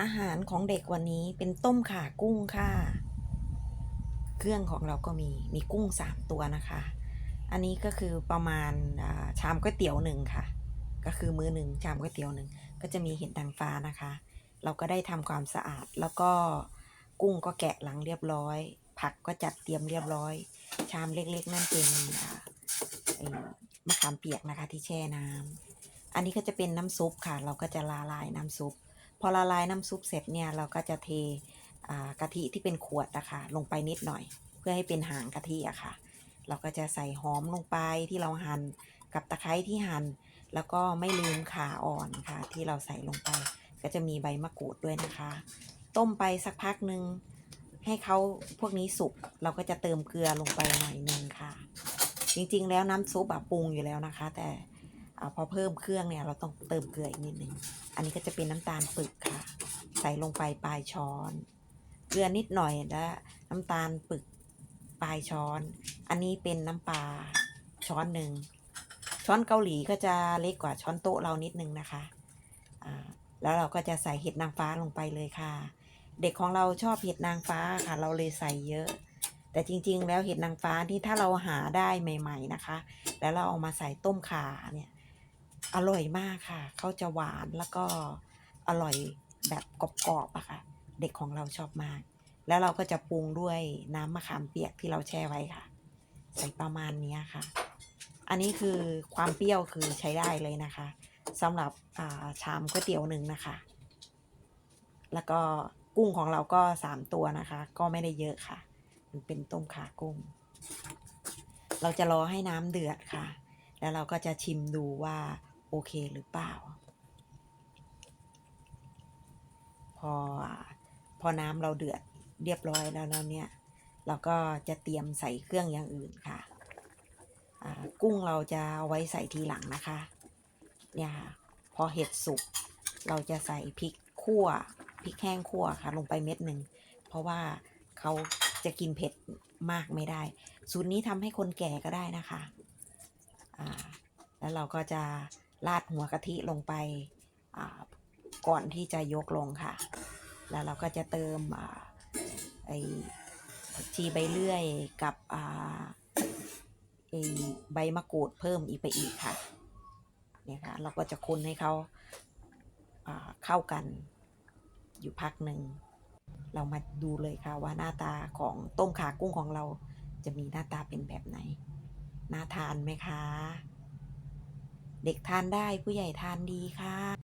อาหารของเด็กวันนี้เป็นต้มข่ากุ้งค่ะ เครื่องของเราก็มีมีกุ้งสามตัวนะคะ อันนี้ก็คือประมาณชามก๋วยเตี๋ยวหนึ่งค่ะ ก็คือมือหนึ่งชามก๋วยเตี๋ยวหนึ่งก็จะมีเห็ดนางฟ้านะคะ เราก็ได้ทำความสะอาดแล้วก็กุ้งก็แกะหลังเรียบร้อย ผักก็จัดเตรียมเรียบร้อย ชามเล็กๆ นั่นเป็นอ่าไอ้มะขามเปียกนะคะที่แช่น้ำอันนี้ก็จะเป็นน้ำซุปค่ะ เราก็จะละลายน้ำซุป พอละลายน้ำซุปเสร็จเนี่ยเราก็จะเทกะทิที่เป็นขวดนะคะลงไปนิดหน่อย เพื่อให้เป็นหางกะทิอะค่ะ เราก็จะใส่หอมลงไปที่เราหั่นกับตะไคร้ที่หั่นแล้วก็ไม่ลืมขาอ่อนค่ะ ที่เราใส่ลงไป ก็จะมีใบมะกรูดด้วยนะคะ ต้มไปสักพักหนึ่งให้เขาพวกนี้สุกเราก็จะเติมเกลือลงไปหน่อยหนึงค่ะ จริงๆแล้วน้ำซุปอะปรุงอยู่แล้วนะคะ แต่ อพอเพิ่มเครื่องเนี่ยเราต้องเติมเกลืออีกนิดนึง อันนี้ก็จะเป็นน้ำตาลปึกค่ะ ใส่ลงไปปลายช้อน เกลือนิดหน่อยและน้ำตาลปึกปลายช้อน อันนี้เป็นน้ำปลาช้อนหนึ่ง ช้อนเกาหลีก็จะเล็กกว่าช้อนโต๊ะเรานิดนึงนะคะแล้วเราก็จะใส่เห็ดนางฟ้าลงไปเลยค่ะ เด็กของเราชอบเห็ดนางฟ้าค่ะ เราเลยใส่เยอะ แต่จริง ๆ แล้วเห็ดนางฟ้าที่ถ้าเราหาได้ใหม่ ๆนะคะ แล้วเราเอามาใส่ต้มขาเนี่ย อร่อยมากค่ะ เขาจะหวานแล้วก็อร่อยแบบกรอบๆอะค่ะ เด็กของเราชอบมาก แล้วเราก็จะปรุงด้วยน้ำมะขามเปียกที่เราแช่ไว้ค่ะ ใส่ประมาณนี้ค่ะ อันนี้คือความเปรี้ยวคือใช้ได้เลยนะคะสำหรับอ่าชามก๋วยเตี๋ยวหนึ่งนะคะ แล้วก็กุ้งของเราก็สามตัวนะคะ ก็ไม่ได้เยอะค่ะ มันเป็นต้มขากุ้ง เราจะรอให้น้ำเดือดค่ะ แล้วเราก็จะชิมดูว่า โอเคหรือเปล่า พอพอน้ำเราเดือดเรียบร้อยแล้วแล้วเนี่ย เราก็จะเตรียมใส่เครื่องอย่างอื่นค่ะกุ้งเราจะเอาไว้ใส่ทีหลังนะคะ เนี่ยค่ะ พอเห็ดสุก เราจะใส่พริกขั่วพริกแห้งขั่วค่ะ ลงไปเม็ดหนึ่ง เพราะว่าเขาจะกินเผ็ดมากไม่ได้ สูตรนี้ทำให้คนแก่ก็ได้นะคะ อ่า แล้วเราก็จะ ราดหัวกะทิลงไปก่อนที่จะยกลงค่ะ แล้วเราก็จะเติมไอชีใบเลื่อยกับไอใบมะกรูดเพิ่มอีกไปอีกค่ะเนี่ยค่ะ เราก็จะคนให้เขาาเข้ากันอยู่พักหนึ่ง เรามาดูเลยค่ะว่าหน้าตาของต้มขากุ้งของเราจะมีหน้าตาเป็นแบบไหน น่าทานไหมคะ เด็กทานได้ผู้ใหญ่ทานดีค่ะ